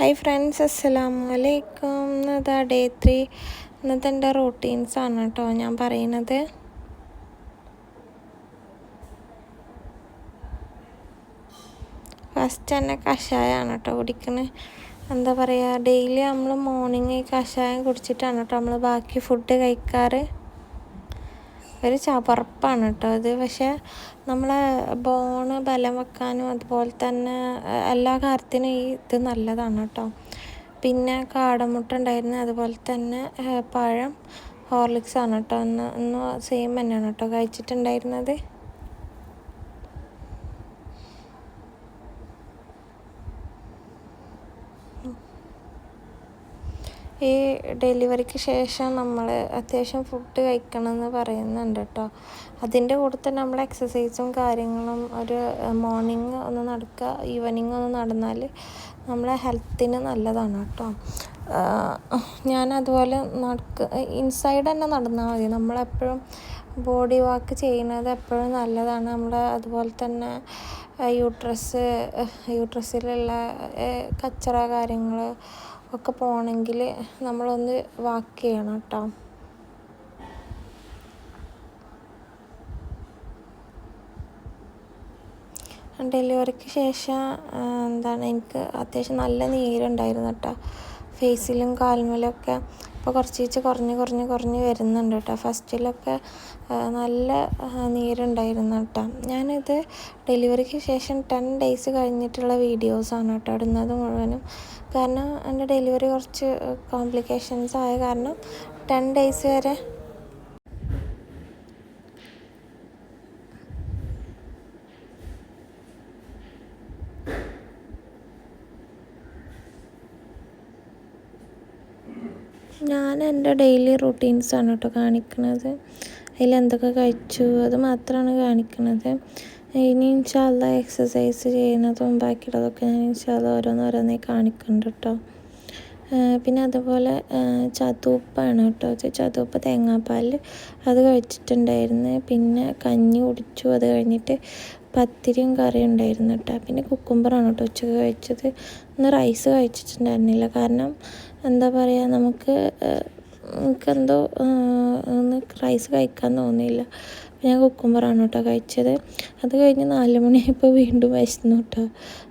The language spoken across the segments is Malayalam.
ഹായ് ഫ്രണ്ട്സ് അസ്സലാമു അലൈക്കും ഇന്നതാ ഡേ ത്രീ ഇന്നത്തെ എന്റെ റൂട്ടീൻസ് ആണ് കേട്ടോ ഞാൻ പറയുന്നത്. ഫസ്റ്റ് തന്നെ കഷായമാണ് കേട്ടോ കുടിക്കുന്നത് എന്താ പറയുക ഡെയിലി നമ്മൾ മോർണിംഗ് കഷായം കുടിച്ചിട്ടാണ് കേട്ടോ നമ്മൾ ബാക്കി ഫുഡ് കഴിക്കാറ്. ഒരു ചവർപ്പാണ് കേട്ടോ അത്. പക്ഷേ നമ്മളെ ബോണ് ബലം വെക്കാനും അതുപോലെ തന്നെ എല്ലാ കാര്യത്തിനും ഈ ഇത് നല്ലതാണ് കേട്ടോ. പിന്നെ കാടമുട്ട ഉണ്ടായിരുന്നു. അതുപോലെ തന്നെ പഴം ഹോർലിക്സ് ആണ് കേട്ടോ. ഒന്ന് ഒന്ന് സെയിം തന്നെയാണ് കേട്ടോ കഴിച്ചിട്ടുണ്ടായിരുന്നത്. ഈ ഡെലിവറിക്ക് ശേഷം നമ്മൾ അത്യാവശ്യം ഫുഡ് കഴിക്കണം എന്ന് പറയുന്നുണ്ട് കേട്ടോ അതിന്റെ കൂടെ തന്നെ നമ്മൾ എക്സസൈസും കാര്യങ്ങളും ഒരു മോർണിംഗ് ഒന്ന് നടക്കുക ഈവനിങ് ഒന്ന് നടന്നാൽ നമ്മളെ ഹെൽത്തിന് നല്ലതാണ് കേട്ടോ ഞാൻ അതുപോലെ നടക്ക ഇൻസൈഡ് തന്നെ നടന്നാൽ മതി. നമ്മളെപ്പോഴും ബോഡി വാക്ക് ചെയ്യുന്നത് എപ്പോഴും നല്ലതാണ്. നമ്മൾ അതുപോലെ തന്നെ യൂട്രസ് യൂട്രസിലുള്ള കച്ചറ കാര്യങ്ങൾ ഒക്കെ പോകണമെങ്കിൽ നമ്മളൊന്ന് വാക്ക് ചെയ്യണം കേട്ടോ ഡെലിവറിക്ക് ശേഷം എന്താണ് എനിക്ക് അത്യാവശ്യം നല്ല നീരുണ്ടായിരുന്നു കേട്ടോ ഫേസിലും കാൽമലൊക്കെ ഇപ്പോൾ കുറച്ച് കുറഞ്ഞ് കുറഞ്ഞ് കുറഞ്ഞ് വരുന്നുണ്ട് കേട്ടോ. ഫസ്റ്റിലൊക്കെ നല്ല നീരുണ്ടായിരുന്നു കേട്ടോ. ഞാനിത് ഡെലിവറിക്ക് ശേഷം ടെൻ ഡേയ്സ് കഴിഞ്ഞിട്ടുള്ള വീഡിയോസാണ് കേട്ടോ ഇടുന്നത് മുഴുവനും. കാരണം എന്റെ ഡെലിവറി കുറച്ച് കോംപ്ലിക്കേഷൻസ് ആയ കാരണം ടെൻ ഡേയ്സ് വരെ ഞാൻ എന്റെ ഡെയിലി റുട്ടീൻസാണ് കേട്ടോ കാണിക്കുന്നത് അതിൽ എന്തൊക്കെ കഴിച്ചു അത് മാത്രമാണ് കാണിക്കുന്നത് ഇനി ഇൻഷാല്ല എക്സസൈസ് ചെയ്യുന്നതും ബാക്കിയുള്ളതൊക്കെ ഞാൻ ഇൻഷാല്ല ഓരോന്നോരോന്നേ കാണിക്കുന്നുണ്ട് കേട്ടോ. പിന്നെ അതുപോലെ ചതുപ്പാണ് കേട്ടോ. ചതുപ്പ് തേങ്ങാപ്പാൽ അത് കഴിച്ചിട്ടുണ്ടായിരുന്നു. പിന്നെ കഞ്ഞി കുടിച്ചു. അത് കഴിഞ്ഞിട്ട് പത്തിരിയും കറിയും ഉണ്ടായിരുന്നു കേട്ടോ. പിന്നെ കുക്കുംബറാണ് കേട്ടോ ഉച്ചയ്ക്ക് കഴിച്ചത്. ഇന്ന് റൈസ് കഴിച്ചിട്ടുണ്ടായിരുന്നില്ല. കാരണം എന്താ പറയുക നമുക്ക് എനിക്കെന്തോ ഒന്ന് റൈസ് കഴിക്കാൻ തോന്നിയില്ല. ഞാൻ കുക്കുംബറാണ് കേട്ടോ കഴിച്ചത്. അത് കഴിഞ്ഞ് നാല് മണിയായപ്പോൾ വീണ്ടും വിശന്നു കേട്ടോ.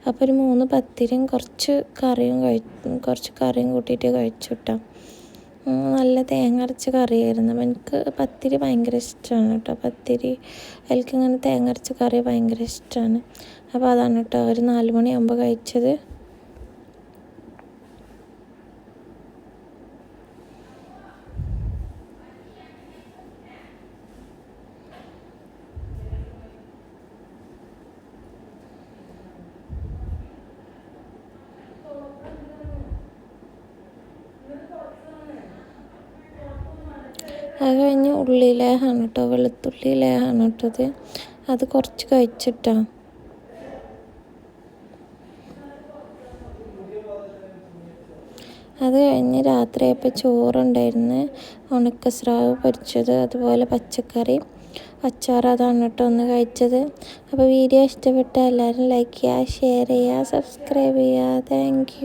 അപ്പോൾ ഒരു മൂന്ന് പത്തിരിയും കുറച്ച് കറിയും കഴി കുറച്ച് കറിയും കൂട്ടിയിട്ട് കഴിച്ചു കേട്ടോ. നല്ല തേങ്ങ അരച്ച കറിയായിരുന്നു. അപ്പം എനിക്ക് പത്തിരി ഭയങ്കര ഇഷ്ടമാണ് കേട്ടോ. പത്തിരി അതിൽക്കിങ്ങനെ തേങ്ങ അരച്ച കറി ഭയങ്കര ഇഷ്ടമാണ് അപ്പോൾ അതാണ് കേട്ടോ. ഒരു നാല് മണിയാകുമ്പോൾ കഴിച്ചത്. അത് കഴിഞ്ഞ് ഉള്ളി ലേഹാണ് കേട്ടോ വെളുത്തുള്ളി ലേഹാണ് കേട്ടത് അത് കുറച്ച് കഴിച്ചിട്ടാ. അത് കഴിഞ്ഞ് രാത്രിയായപ്പോൾ ചോറുണ്ടായിരുന്നു. ഉണക്കസ്രാവ് പൊരിച്ചത് അതുപോലെ പച്ചക്കറി. അച്ചാർ അതാണ് കേട്ടോ ഒന്ന് കഴിച്ചത്. അപ്പോൾ വീഡിയോ ഇഷ്ടപ്പെട്ട എല്ലാവരും ലൈക്ക് ചെയ്യുക ഷെയർ ചെയ്യുക സബ്സ്ക്രൈബ് ചെയ്യുക. താങ്ക്